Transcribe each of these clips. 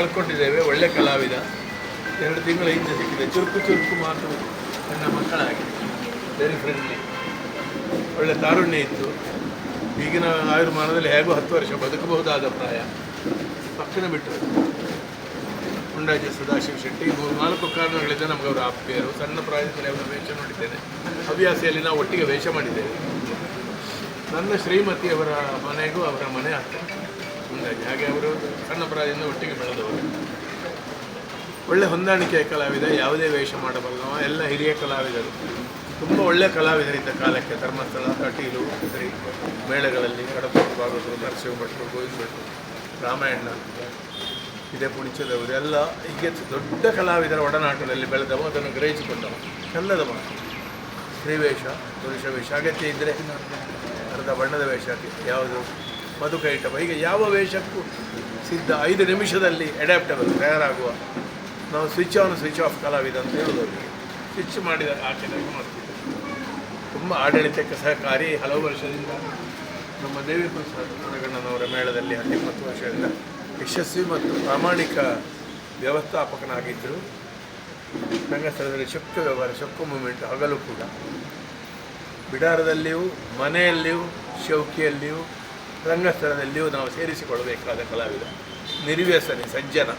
ಕಳ್ಕೊಂಡಿದ್ದೇವೆ, ಒಳ್ಳೆ ಕಲಾವಿದ. ಎರಡು ತಿಂಗಳ ಹಿಂದೆ ಸಿಕ್ಕಿದೆ. ಚುರುಕು ಚುರುಕು ಮಾತು ನನ್ನ ಮಕ್ಕಳಾಗಿ. ವೆರಿ ಫ್ರೆಂಡ್ಲಿ ಒಳ್ಳೆ ತಾರುಣ್ಯ ಇತ್ತು. ಈಗಿನ ಆಯುರ್ಮಾನದಲ್ಲಿ ಹೇಗೂ ಹತ್ತು ವರ್ಷ ಬದುಕಬಹುದಾದ ಪ್ರಾಯ. ಪಕ್ಕನೆ ಬಿಟ್ಟರು ಮುಂಡಾಜ ಸದಾಶಿವ ಶೆಟ್ಟಿ ಮೂರು ನಾಲ್ಕು ಕಾರಣಗಳಿಂದ ನಮಗೆ ಅವರು ಆಪ್ತಿಯರು ಸಣ್ಣ ಪ್ರಾಯದಲ್ಲಿ ಅವರ ವೇಷ ನೋಡಿದ್ದೇನೆ. ಹವ್ಯಾಸಿಯಲ್ಲಿ ನಾವು ಒಟ್ಟಿಗೆ ವೇಷ ಮಾಡಿದ್ದೇವೆ. ನನ್ನ ಶ್ರೀಮತಿಯವರ ಮನೆಗೂ ಅವರ ಮನೆ ಆಗ್ತದೆ ಮುಂದಾಗಿ ಹಾಗೆ ಅವರು ಸಣ್ಣ ಪ್ರಾಯದಿಂದ ಒಟ್ಟಿಗೆ ಬೆಳೆದವರು. ಒಳ್ಳೆ ಹೊಂದಾಣಿಕೆಯ ಕಲಾವಿದ, ಯಾವುದೇ ವೇಷ ಮಾಡಬಲ್ಲವ ಎಲ್ಲ ಹಿರಿಯ ಕಲಾವಿದರು. ತುಂಬ ಒಳ್ಳೆಯ ಕಲಾವಿದರಿದ್ದ ಕಾಲಕ್ಕೆ, ಧರ್ಮಸ್ಥಳ, ಕಟೀಲು, ಶ್ರೀ ಮೇಳಗಳಲ್ಲಿ ಕಡಪಟ್ಟು ಭಾಗವತರು, ನರಸಿಂಹ ಭಟ್ರು, ಗೋವಿಂದ ಭಟ್ರು, ರಾಮಾಯಣ, ಇದೇ ಪುಣಿಚದವರು, ಎಲ್ಲ ಹೀಗೆ ದೊಡ್ಡ ಕಲಾವಿದರ ಒಡನಾಟದಲ್ಲಿ ಬೆಳೆದವ ಅದನ್ನು ಗ್ರಹಿಸಿಕೊಂಡವ ಚಂದದ ಮಾತು. ಸ್ತ್ರೀವೇಷ ಪುರುಷ ವೇಷ ಅಗತ್ಯ ಇದ್ದರೆ ಅರ್ಧ ಬಣ್ಣದ ವೇಷ ಯಾವುದು? ಮಧುಕೈಟಪ ಈಗ ಯಾವ ವೇಷಕ್ಕೂ ಸಿದ್ಧ ಐದು ನಿಮಿಷದಲ್ಲಿ ಅಡ್ಯಾಪ್ಟಬಲ್ ತಯಾರಾಗುವ. ನಾವು ಸ್ವಿಚ್ ಆನ್ ಸ್ವಿಚ್ ಆಫ್ ಕಲಾವಿದ ಅಂತ ಹೇಳೋದು ಸ್ವಿಚ್ ಮಾಡಿದ ಆಚರಣೆ ಮಾಡ್ತೀವಿ. ತುಂಬ ಆಡಳಿತಕ್ಕೆ ಸಹಕಾರಿ ಹಲವು ವರ್ಷದಿಂದ ನಮ್ಮ ದೇವಿ ಪ್ರಸಾದ್ ನರಗಣ್ಣನವರ ಮೇಳದಲ್ಲಿ ಹದಿಪ್ಪತ್ತು ವರ್ಷದಿಂದ ಯಶಸ್ವಿ ಮತ್ತು ಪ್ರಾಮಾಣಿಕ ವ್ಯವಸ್ಥಾಪಕನಾಗಿದ್ದರು. ರಂಗಸ್ಥಳದಲ್ಲಿ ಶಕ್ತ ವ್ಯವಹಾರ ಶಕ್ಕು ಮೂಮೆಂಟ್ ಹಗಲು ಕೂಡ. ಬಿಡಾರದಲ್ಲಿಯೂ, ಮನೆಯಲ್ಲಿಯೂ, ಶೌಕಿಯಲ್ಲಿಯೂ ರಂಗಸ್ಥಳದಲ್ಲಿಯೂ ನಾವು ಸೇರಿಸಿಕೊಳ್ಳಬೇಕಾದ ಕಲಾವಿದ ನಿರ್ವ್ಯಸನಿ ಸಜ್ಜನ.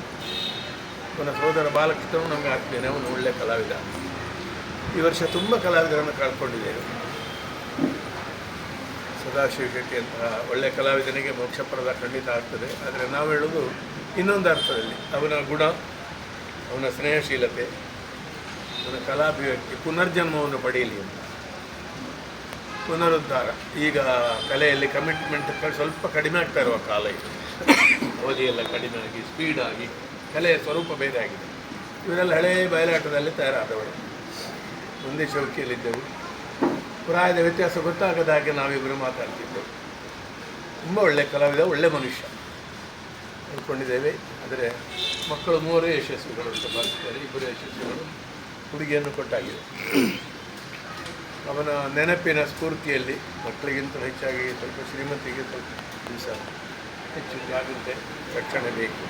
ಅವನ ಸಹೋದರ ಬಾಲಕೃಷ್ಣನು ನಮಗೆ ಆಗ್ತೇನೆ ಅವನು ಒಳ್ಳೆಯ ಕಲಾವಿದ. ಈ ವರ್ಷ ತುಂಬ ಕಲಾವಿದರನ್ನು ಕಳ್ಕೊಂಡಿದ್ದೇವೆ. ಸದಾಶಿವ ಶೆಟ್ಟಿ ಅಂತಹ ಒಳ್ಳೆಯ ಕಲಾವಿದನಿಗೆ ಮೋಕ್ಷಪ್ರದ ಖಂಡಿತ ಆಗ್ತದೆ. ಆದರೆ ನಾವು ಹೇಳೋದು ಇನ್ನೊಂದು ಅರ್ಥದಲ್ಲಿ, ಅವನ ಗುಣ, ಅವನ ಸ್ನೇಹಶೀಲತೆ, ಅವನ ಕಲಾಭಿವ್ಯಕ್ತಿ, ಪುನರ್ಜನ್ಮವನ್ನು ಪಡೆಯಲಿ ಅಂತ. ಪುನರುದ್ಧಾರ. ಈಗ ಕಲೆಯಲ್ಲಿ ಕಮಿಟ್ಮೆಂಟ್ ಸ್ವಲ್ಪ ಕಡಿಮೆ ಆಗ್ತಾ ಇರುವ ಕಾಲ ಇದು. ಅವಧಿಯೆಲ್ಲ ಕಡಿಮೆ ಆಗಿ ಸ್ಪೀಡಾಗಿ ಕಲೆಯ ಸ್ವರೂಪ ಬೇರೆ ಆಗಿದೆ. ಇವರೆಲ್ಲ ಹಳೆಯ ಬಯಲಾಟದಲ್ಲಿ ತಯಾರಾದವರು. ಒಂದೇ ಶೌಕಿಯಲ್ಲಿದ್ದೆವು ಪ್ರಾಯದ ವ್ಯತ್ಯಾಸ ಗೊತ್ತಾಗದ ಹಾಗೆ ನಾವಿಬ್ಬರು ಮಾತಾಡ್ತಿದ್ದೆವು. ತುಂಬ ಒಳ್ಳೆ ಕಲಾವಿದ, ಒಳ್ಳೆ ಮನುಷ್ಯ. ಅಂದ್ಕೊಂಡಿದ್ದೇವೆ ಆದರೆ ಮಕ್ಕಳು ಮೂವರು ಯಶಸ್ವಿಗಳು ಅಂತ ಭಾವಿಸ್ತಾರೆ. ಇಬ್ಬರು ಯಶಸ್ವಿಗಳು. ಹುಡುಗಿಯನ್ನು ಕೊಟ್ಟಾಗಿದೆ. ಅವನ ನೆನಪಿನ ಸ್ಫೂರ್ತಿಯಲ್ಲಿ ಮಕ್ಕಳಿಗಿಂತ ಹೆಚ್ಚಾಗಿ ಸ್ವಲ್ಪ ಶ್ರೀಮಂತಿಗೆ ಸ್ವಲ್ಪ ದಿವಸ ಹೆಚ್ಚು ಜಾಗ್ರತೆ ರಕ್ಷಣೆ ಬೇಕು.